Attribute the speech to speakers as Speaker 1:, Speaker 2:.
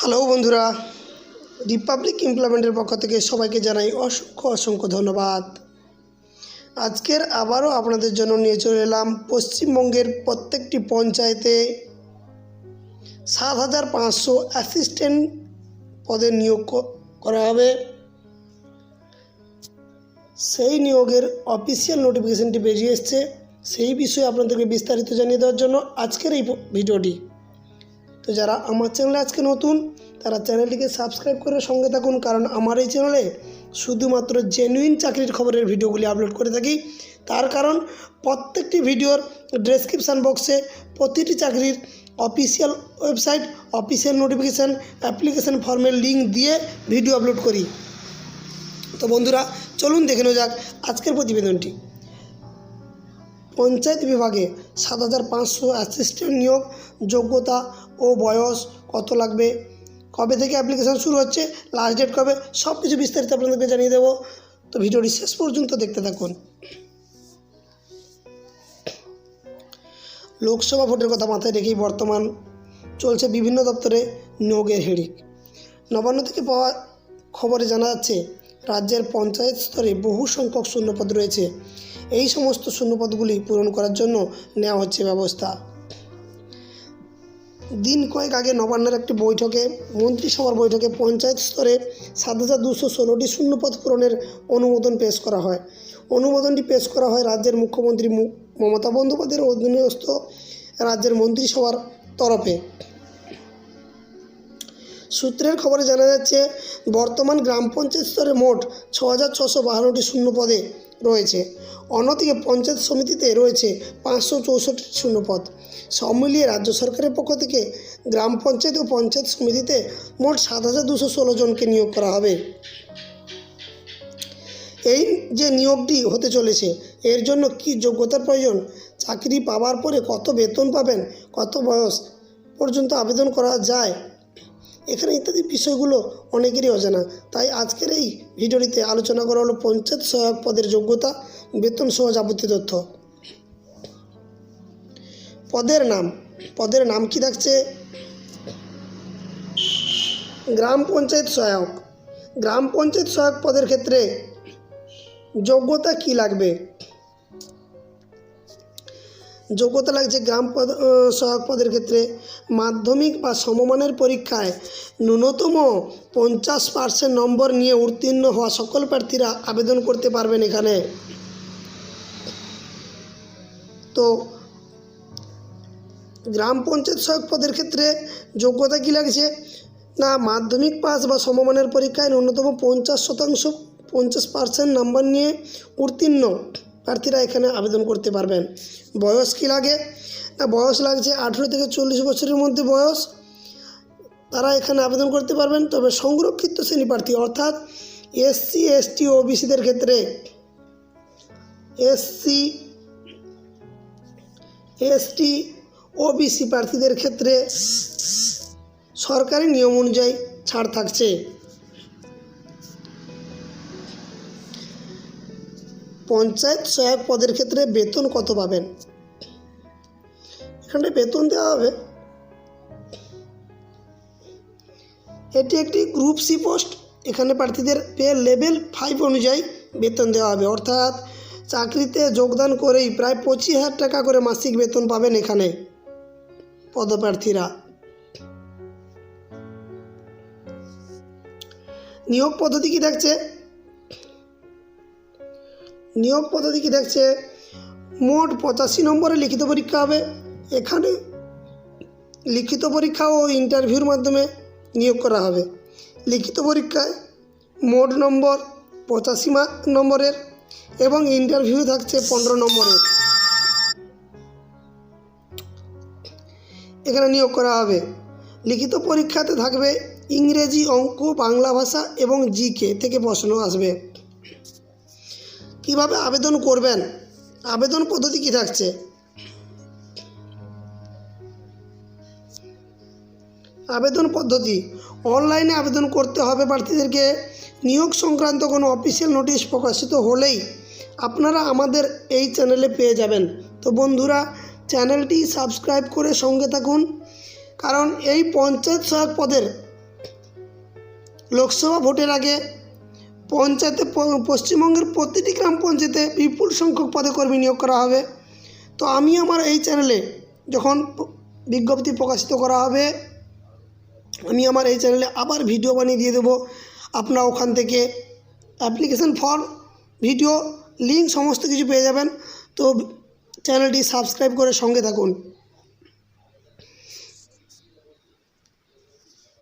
Speaker 1: Hello বন্ধুরা। Republic ইমপ্লয়মেন্টের পক্ষ থেকে সবাইকে জানাই অসংখ্য অসংখ্য ধন্যবাদ। আজকের আবারও আপনাদের জন্য নিয়ে চলে এলাম পশ্চিমবঙ্গের প্রত্যেকটি পঞ্চায়েতে সাত হাজার পাঁচশো অ্যাসিস্ট্যান্ট পদে নিয়োগ করা হবে। সেই নিয়োগের অফিসিয়াল নোটিফিকেশানটি বেরিয়ে এসছে। সেই বিষয়ে আপনাদেরকে বিস্তারিত জানিয়ে দেওয়ার জন্য আজকের এই ভিডিওটি। তো যারা আমার চ্যানেলে আজকে নতুন, তারা চ্যানেলটিকে সাবস্ক্রাইব করে সঙ্গে থাকুন, কারণ আমার এই চ্যানেলে শুধুমাত্র জেনুইন চাকরির খবরের ভিডিওগুলি আপলোড করে থাকি। তার কারণ, প্রত্যেকটি ভিডিওর ডেসক্রিপশান বক্সে প্রতিটি চাকরির official website official notification application ফর্মের লিঙ্ক দিয়ে ভিডিও আপলোড করি। তো বন্ধুরা, চলুন দেখে নেওয়া যাক আজকের প্রতিবেদনটি। পঞ্চায়েত বিভাগে সাত হাজার পাঁচশো অ্যাসিস্ট্যান্ট নিয়োগ, যোগ্যতা ও বয়স কত লাগবে? কবে থেকে অ্যাপ্লিকেশান শুরু হচ্ছে? লাস্ট ডেট কবে? সব কিছু বিস্তারিত আপনাদেরকে জানিয়ে দেবো। তো ভিডিওটি শেষ পর্যন্ত দেখতে থাকুন। লোকসভা ভোটের কথা মাথায় রেখেই বর্তমান চলছে বিভিন্ন দপ্তরে নিয়োগের হিড়িক নবান্ন থেকে পাওয়া খবরে জানা যাচ্ছে, রাজ্যের পঞ্চায়েত স্তরে বহু সংখ্যক শূন্যপদ রয়েছে। এই সমস্ত শূন্যপদগুলি পূরণ করার জন্য নেওয়া হচ্ছে ব্যবস্থা। দিন কয়েক আগে নবান্নের একটি বৈঠকে, মন্ত্রিসভার বৈঠকে পঞ্চায়েত স্তরে সাত হাজার দুশো ষোলোটি শূন্যপদ পূরণের অনুমোদন পেশ করা হয়। অনুমোদনটি পেশ করা হয় রাজ্যের মুখ্যমন্ত্রী মমতা বন্দ্যোপাধ্যায়ের অধীনস্থ রাজ্যের মন্ত্রিসভার তরফে। সূত্রের খবরে জানা যাচ্ছে, বর্তমান গ্রাম পঞ্চায়েত স্তরে মোট ছ হাজার ছশো বাহান্নটি শূন্য পদে রয়েছে। অন্যদিকে পঞ্চায়েত সমিতিতে রয়েছে পাঁচশো চৌষট্টি শূন্যপদ। সব মিলিয়ে রাজ্য সরকারের পক্ষ থেকে গ্রাম পঞ্চায়েত ও পঞ্চায়েত সমিতিতে মোট সাত হাজার দুশো ষোলো জনকে নিয়োগ করা হবে। এই যে নিয়োগটি হতে চলেছে, এর জন্য কি যোগ্যতার প্রয়োজন? চাকরি পাওয়ার পরে কত বেতন পাবেন, কত বয়স পর্যন্ত আবেদন করা যায়? এখানে ইত্যাদি বিষয়গুলো অনেকেরই অজানা। তাই আজকের এই ভিডিওটিতে আলোচনা করা হলো পঞ্চায়েত সহায়ক পদের যোগ্যতা, বেতন সহ যাবতীয় তথ্য। পদের নাম। পদের নাম কি থাকছে? গ্রাম পঞ্চায়েত সহায়ক। গ্রাম পঞ্চায়েত সহায়ক পদের ক্ষেত্রে যোগ্যতা কি লাগবে? যোগ্যতা লাগছে গ্রাম পদ সহায়ক পদের ক্ষেত্রে। মাধ্যমিক বা সমমানের পরীক্ষায় ন্যূনতম পঞ্চাশ পার্সেন্ট নম্বর নিয়ে উত্তীর্ণ হওয়া সকল প্রার্থীরা আবেদন করতে পারবেন এখানে। তো, গ্রাম পঞ্চায়েত সহায়ক পদের ক্ষেত্রে যোগ্যতা কী লাগছে? না, মাধ্যমিক পাস বা সমমানের পরীক্ষায় ন্যূনতম পঞ্চাশ শতাংশ পঞ্চাশ পার্সেন্ট নাম্বার নিয়ে উত্তীর্ণ। প্রার্থীরা এখানে আবেদন করতে পারবেন। বয়স কী লাগে? না, বয়স লাগছে আঠেরো থেকে চল্লিশ বছরের মধ্যে বয়স। তারা এখানে আবেদন করতে পারবেন, তবে সংরক্ষিত শ্রেণি প্রার্থী, অর্থাৎ এসসি, এসটি ও বিসিদের ক্ষেত্রে এসসি, এসটি, ওবিসি প্রার্থীদের ক্ষেত্রে সরকারি নিয়ম অনুযায়ী ছাড় থাকছে। পঞ্চায়েত সহায়ক পদের ক্ষেত্রে বেতন কত পাবেন? এখানে বেতন দেওয়া হবে। এটি একটি গ্রুপ সি পোস্ট এখানে প্রার্থীদের পে লেভেল ফাইভ অনুযায়ী বেতন দেওয়া হবে। অর্থাৎ চাকরিতে যোগদান করেই প্রায় পঁচিশ হাজার টাকা করে মাসিক বেতন পাবেন এখানে পদপ্রার্থীরা। নিয়োগ পদ্ধতি কি দেখছে নিয়োগ পদ্ধতি কি দেখছে, মোট পঁচাশি নম্বরে লিখিত পরীক্ষা হবে। এখানে লিখিত পরীক্ষা ও ইন্টারভিউর মাধ্যমে নিয়োগ করা হবে। লিখিত পরীক্ষায় মোট নম্বর পঁচাশি নম্বরের এবং ইন্টারভিউ থাকছে পনেরো নম্বরের। এখানে নিয়োগ করা হবে। লিখিত পরীক্ষাতে থাকবে ইংরেজি, অঙ্ক, বাংলা ভাষা এবং জিকে থেকে প্রশ্ন আসবে। কীভাবে আবেদন করবেন? আবেদন পদ্ধতি কি থাকছে? আবেদন পদ্ধতি। অনলাইনে আবেদন করতে হবে প্রার্থীদেরকে। নিয়োগ সংক্রান্ত কোনো অফিসিয়াল নোটিশ প্রকাশিত হলেই আপনারা আমাদের এই চ্যানেলে পেয়ে যাবেন। তো বন্ধুরা চ্যানেলটি সাবস্ক্রাইব করে সঙ্গে থাকুন। কারণ এই পঞ্চায়েত সহায়ক পদের লোকসভা ভোটের আগে পঞ্চায়েতে পশ্চিমবঙ্গের প্রতিটি গ্রাম পঞ্চায়েতে বিপুল সংখ্যক পদে কর্মী নিয়োগ করা হবে। তো আমি আমার এই চ্যানেলে যখন বিজ্ঞপ্তি প্রকাশিত করা হবে, আমি আমার এই চ্যানেলে আবার ভিডিও বানিয়ে দিয়ে দেবো। আপনারা ওখান থেকে অ্যাপ্লিকেশন ফর্ম ভিডিও লিঙ্ক সমস্ত কিছু পেয়ে যাবেন। তো চ্যানেলটি সাবস্ক্রাইব করে সঙ্গে থাকুন।